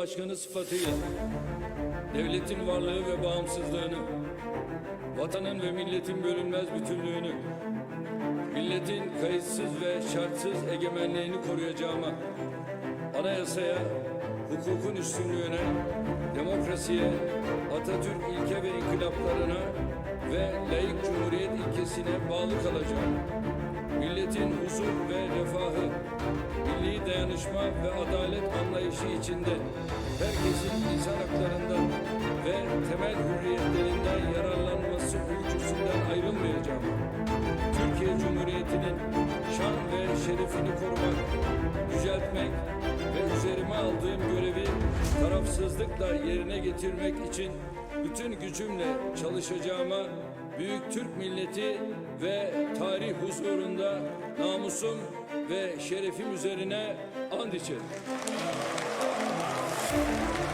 Başkanı sıfatıyla devletin varlığı ve bağımsızlığını, vatanın ve milletin bölünmez bütünlüğünü, milletin kayıtsız ve şartsız egemenliğini koruyacağıma, anayasaya, hukukun üstünlüğüne, demokrasiye, Atatürk ilke ve inkılaplarına ve layık cumhuriyet ilkesine bağlı kalacağım. Milletin huzur ve refahı, milli dayanışma ve adalet anlayışı içinde herkesin insan haklarından ve temel hürriyetlerinden yararlanması uykusundan ayrılmayacağım. Türkiye Cumhuriyeti'nin şan ve şerefini korumak, yüceltmek ve üzerime aldığım görevi tarafsızlıkla yerine getirmek için bütün gücümle çalışacağıma büyük Türk milleti ve tarih huzurunda namusum ve şerefim üzerine and içerim. Bye.